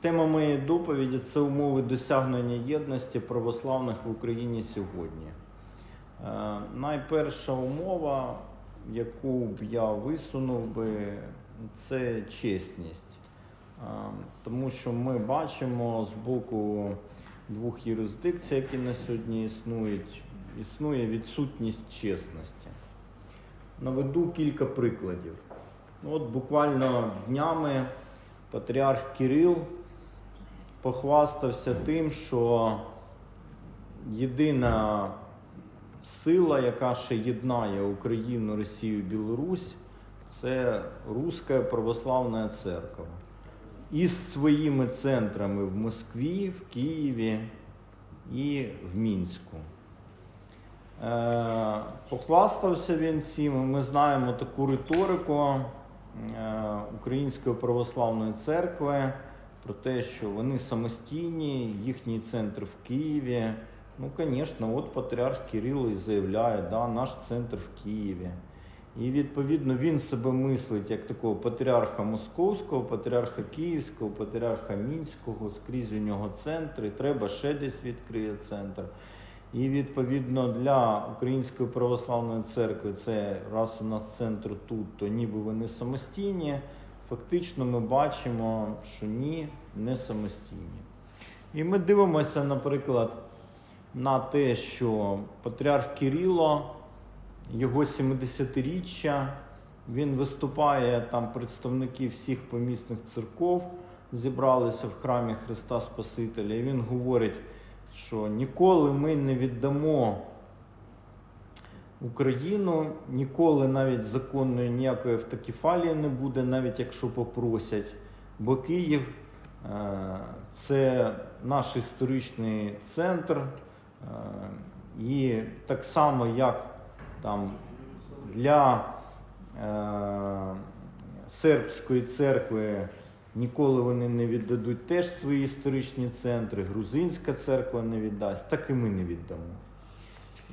Тема моєї доповіді це умови досягнення єдності православних в Україні сьогодні. Е, Найперша умова, яку б я висунув би, це чесність. Е, Тому що ми бачимо з боку двох юрисдикцій, які на сьогодні існують, існує відсутність чесності. Наведу кілька прикладів. Ну, От буквально днями патріарх Кирил похвастався тим, що єдина сила, яка ще єднає Україну, Росію, Білорусь, це Руська Православна Церква. Із своїми центрами в Москві, в Києві і в Мінську. Е, Похвастався він цим. Ми знаємо таку риторику Української православної церкви про те, що вони самостійні, їхній центр в Києві. Ну, звісно, от патріарх Кирило і заявляє, да, наш центр в Києві. І відповідно він себе мислить як такого патріарха Московського, патріарха Київського, патріарха Мінського, скрізь у нього центри, треба ще десь відкриє центр. І відповідно для Української православної церкви це раз у нас центр тут, то ніби вони самостійні. Фактично ми бачимо, що ні, не самостійні. І ми дивимося, наприклад, на те, що патріарх Кирило, його 70-річчя, він виступає там представники всіх помісних церков, зібралися в храмі Христа Спасителя, і він говорить, що ніколи ми не віддамо Україну, ніколи навіть законної ніякої автокефалії не буде, навіть якщо попросять. Бо Київ е, це наш історичний центр, е, і так само, як там для е, сербської церкви ніколи вони не віддадуть теж свої історичні центри, грузинська церква не віддасть, так і ми не віддамо.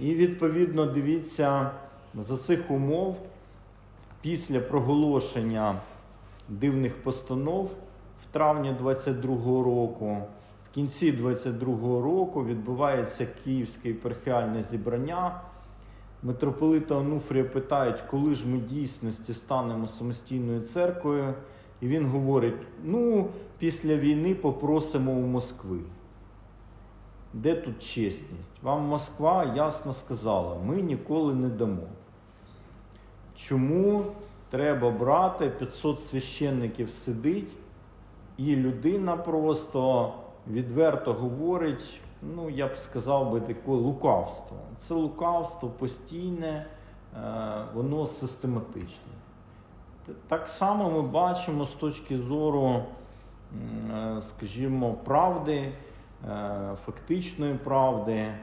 І відповідно дивіться за цих умов після проголошення дивних постанов в травні 22-го року. В кінці 22-го року відбувається Київське єпархіальне зібрання. Митрополита Онуфрія питають, коли ж ми дійсності станемо самостійною церквою. І він говорить: ну, після війни попросимо у Москви. Де тут чесність? Вам Москва ясно сказала, ми ніколи не дамо. Чому треба брати 500 священників сидить, і людина просто відверто говорить, ну я б сказав би таке лукавство. Це лукавство постійне, е, воно систематичне. Так само ми бачимо з точки зору, е, скажімо, правди, е, фактичної правди, е,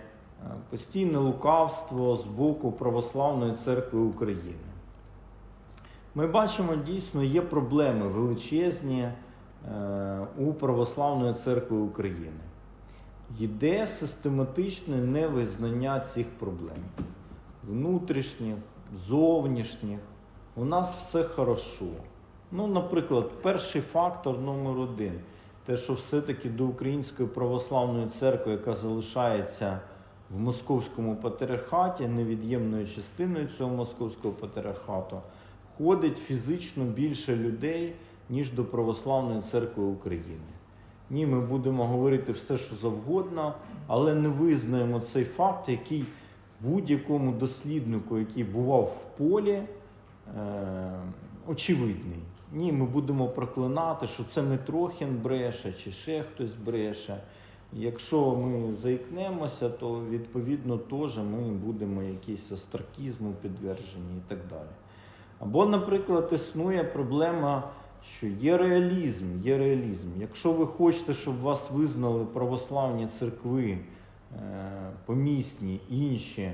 постійне лукавство з боку Православної церкви України. Ми бачимо, дійсно є проблеми величезні у Православної церкви України. Йде систематичне невизнання цих проблем внутрішніх, зовнішніх. У нас все хорошо. Ну, наприклад, перший фактор номер один. Те, що все-таки до Української православної церкви, яка залишається в московському патріархаті, невід'ємною частиною цього московського патріархату, ходить фізично більше людей, ніж до Православної церкви України. Ні, ми будемо говорити все, що завгодно, але не визнаємо цей факт, який будь-якому досліднику, який бував в полі, очевидний. Ні, ми будемо проклинати, що це Митрохін бреше чи ще хтось бреше. Якщо ми заікнемося, то відповідно теж ми будемо якісь остракізму підтверджені і так далі. Або, наприклад, існує проблема, що є реалізм, є реалізм. Якщо ви хочете, щоб вас визнали православні церкви, е, помісні, інші,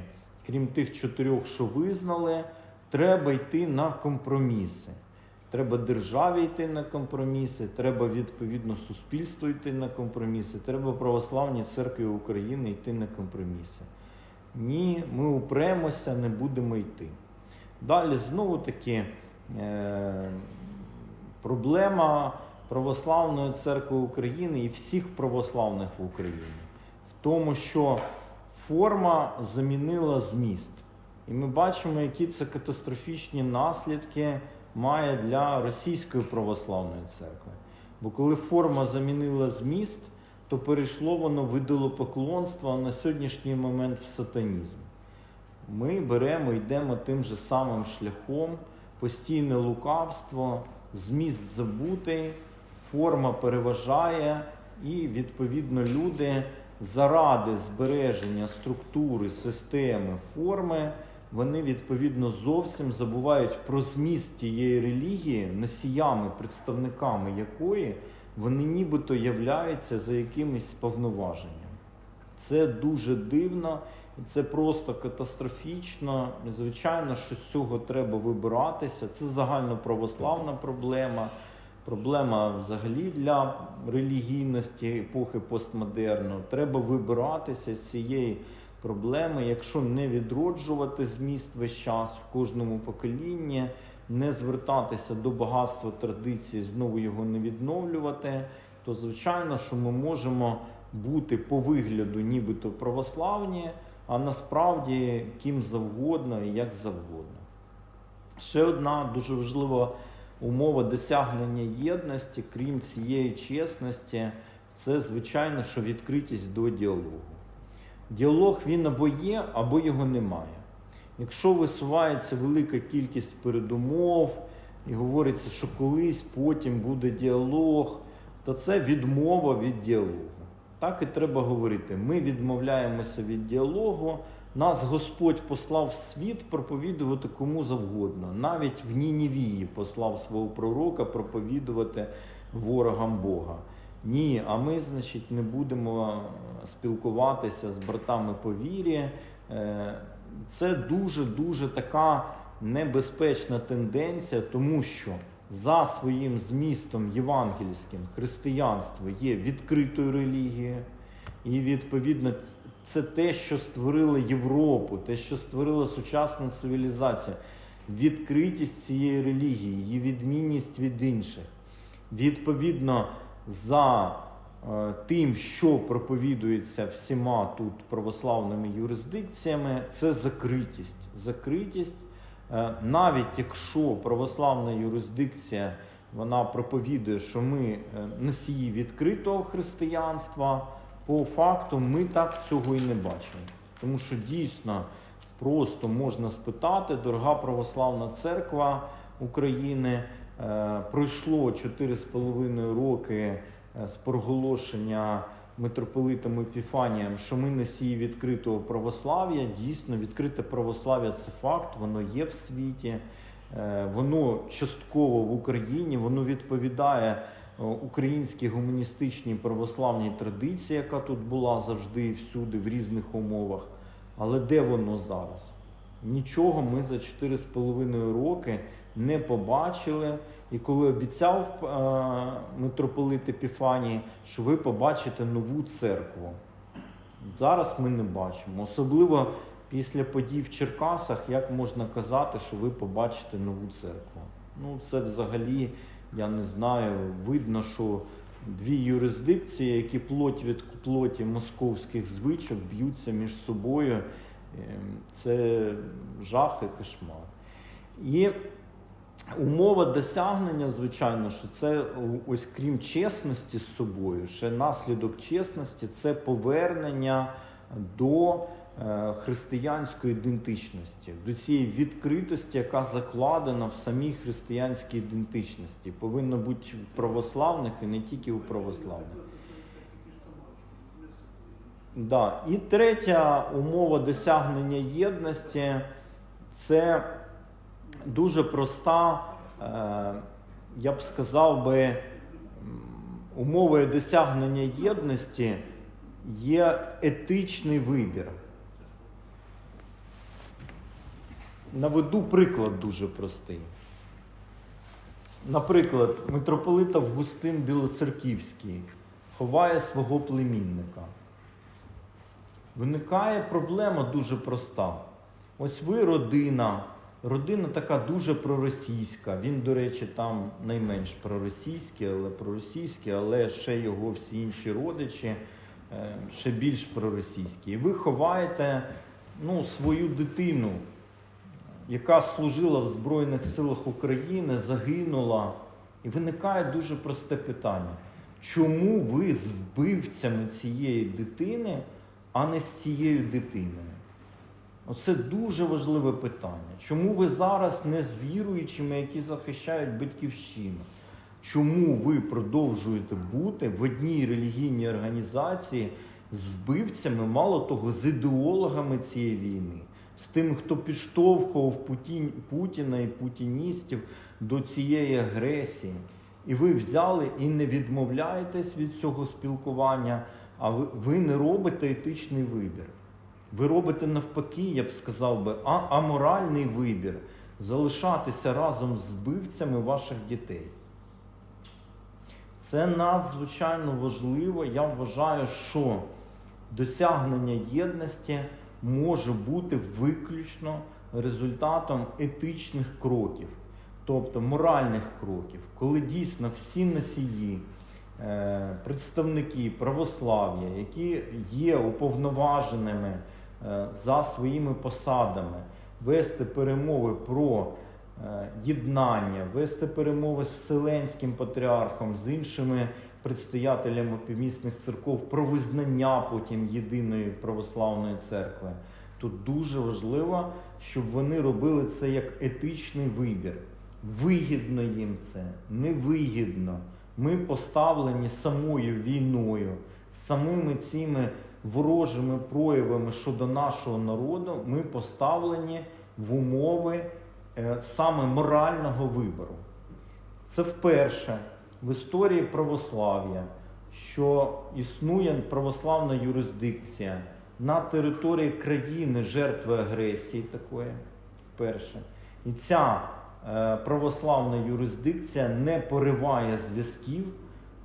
крім тих чотирьох, що визнали, треба йти на компроміси. Треба державі йти на компроміси, треба відповідно суспільству йти на компроміси, треба православній церкві України йти на компроміси. Ні, ми упремося, не будемо йти. Далі знову таки е, проблема Православної церкви України і всіх православних в Україні в тому, що форма замінила зміст. І ми бачимо, які це катастрофічні наслідки має для Російської православної церкви. Бо коли форма замінила зміст, то перейшло воно в ідолопоклонство, на сьогоднішній момент в сатанізм. Ми беремо, йдемо тим же самим шляхом, постійне лукавство, зміст забутий, форма переважає, і відповідно люди заради збереження структури, системи, форми, вони відповідно зовсім забувають про зміст тієї релігії, носіями, представниками якої вони нібито являються за якимись повноваженням. Це дуже дивно, це просто катастрофічно. Звичайно, що з цього треба вибиратися. Це загальноправославна проблема, проблема взагалі для релігійності епохи постмодерну. Треба вибиратися з цієї проблеми, якщо не відроджувати зміст весь час в кожному поколінні, не звертатися до багатства традиції, знову його не відновлювати, то звичайно, що ми можемо бути по вигляду нібито православні, а насправді ким завгодно і як завгодно. Ще одна дуже важлива умова досягнення єдності, крім цієї чесності, це звичайно, що відкритість до діалогу. Діалог він або є, або його немає. Якщо висувається велика кількість передумов і говориться, що колись потім буде діалог, то це відмова від діалогу. Так і треба говорити. Ми відмовляємося від діалогу. Нас Господь послав в світ проповідувати кому завгодно. Навіть в Нінівії послав свого пророка проповідувати ворогам Бога. Ні, а ми, значить, не будемо спілкуватися з братами по вірі. Е, Це дуже-дуже така небезпечна тенденція, тому що за своїм змістом євангельським християнство є відкритою релігією, і відповідно це те, що створило Європу, те, що створило сучасну цивілізацію, відкритість цієї релігії, її відмінність від інших. Відповідно, за е, тим, що проповідується всіма тут православними юрисдикціями, це закритість. Закритість, е, навіть якщо православна юрисдикція вона проповідує, що ми е, носії відкритого християнства, по факту ми так цього і не бачимо. Тому що дійсно просто можна спитати, дорога православна церква України. Е, Пройшло 4,5 роки е, з проголошення митрополитом Епіфанієм, що ми носії відкритого православ'я. Дійсно, відкрите православ'я це факт, воно є в світі, е, воно частково в Україні, воно відповідає українській гуманістичній православній традиції, яка тут була завжди і всюди, в різних умовах. Але де воно зараз? Нічого ми за 4,5 роки не побачили. І коли обіцяв е, митрополит Епіфаній, що ви побачите нову церкву, зараз ми не бачимо. Особливо після подій в Черкасах, як можна казати, що ви побачите нову церкву. Ну, це взагалі, я не знаю, видно, що дві юрисдикції, які плоть від плоті московських звичок б'ються між собою. Ем, Це жах і кошмар. І умова досягнення, звичайно, що це ось крім чесності з собою, ще наслідок чесності це повернення до е, християнської ідентичності, до цієї відкритості, яка закладена в самій християнській ідентичності. Повинно бути у православних і не тільки у православних. Да. І третя умова досягнення єдності це дуже проста, е, я б сказав би, умовою досягнення єдності є етичний вибір. Наведу приклад дуже простий. Наприклад, митрополит Августин Білоцерківський ховає свого племінника. Виникає проблема дуже проста. Ось ви родина, Родина така дуже проросійська. Він, до речі, там найменш проросійський, але проросійський, але ще його всі інші родичі е, ще більш проросійські. І ви ховаєте ну, свою дитину, яка служила в Збройних силах України, загинула. І виникає дуже просте питання. Чому ви з вбивцями цієї дитини, а не з цією дитиною? Оце дуже важливе питання. Чому ви зараз не з віруючими, які захищають батьківщину? Чому ви продовжуєте бути в одній релігійній організації з вбивцями, мало того, з ідеологами цієї війни, з тим, хто підштовхував Путін, Путіна і путіністів до цієї агресії? І ви взяли і не відмовляєтесь від цього спілкування, а ви не робите етичний вибір. Ви робите навпаки, я б сказав би, а, аморальний вибір залишатися разом з вбивцями ваших дітей. Це надзвичайно важливо. Я вважаю, що досягнення єдності може бути виключно результатом етичних кроків, тобто моральних кроків, коли дійсно всі носії, е, представники православ'я, які є уповноваженими за своїми посадами, вести перемови про е, єднання, вести перемови з Вселенським патріархом, з іншими предстоятелями помісних церков про визнання потім єдиної православної церкви. Тут дуже важливо, щоб вони робили це як етичний вибір. Вигідно їм це, невигідно. Ми поставлені самою війною, самими цими ворожими проявами щодо нашого народу, ми поставлені в умови е, саме морального вибору. Це вперше в історії православ'я, що існує православна юрисдикція на території країни жертви агресії такої вперше. І ця е, православна юрисдикція не пориває зв'язків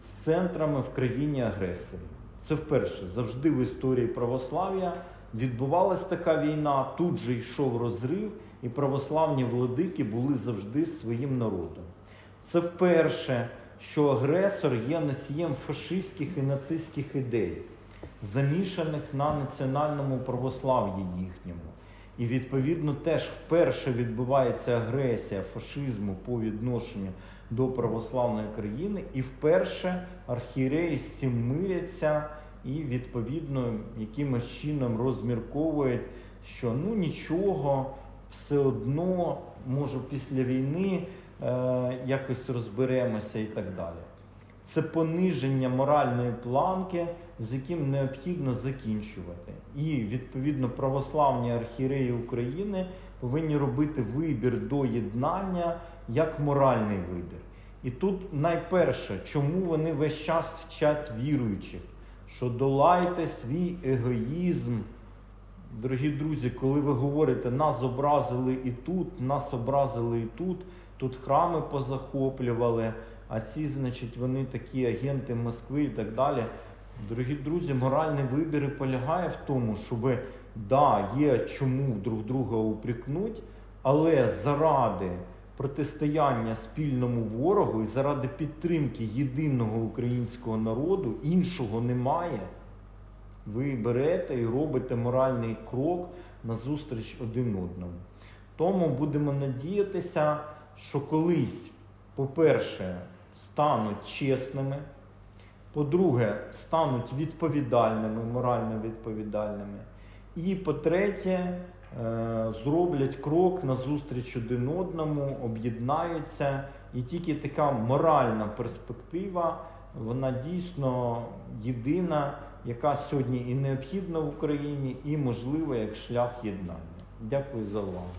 з центрами в країні агресорі. Це вперше завжди в історії православ'я відбувалась така війна, тут же йшов розрив, і православні владики були завжди своїм народом. Це вперше, що агресор є носієм фашистських і нацистських ідей, замішаних на національному православ'ї їхньому. І відповідно теж вперше відбувається агресія фашизму по відношенню до православної країни, і вперше архієреї з цим миряться і відповідно якимось чином розмірковують, що ну нічого, все одно, може після війни е, якось розберемося і так далі. Це пониження моральної планки, з яким необхідно закінчувати. І відповідно православні архієреї України повинні робити вибір до єднання як моральний вибір. І тут найперше, чому вони весь час вчать віруючих, що долайте свій егоїзм. Дорогі друзі, коли ви говорите, нас образили і тут, нас образили і тут, тут храми позахоплювали, а ці, значить, вони такі агенти Москви і так далі. Дорогі друзі, моральний вибір і полягає в тому, щоб да, є чому друг друга упрекнуть, але заради протистояння спільному ворогу і заради підтримки єдиного українського народу іншого немає. Ви берете і робите моральний крок назустріч один одному. Тому будемо надіятися, що колись, по-перше, стануть чесними, по-друге, стануть відповідальними, морально відповідальними. І по-третє, е, зроблять крок назустріч один одному, об'єднаються. І тільки така моральна перспектива, вона дійсно єдина, яка сьогодні і необхідна в Україні, і можлива як шлях єднання. Дякую за увагу.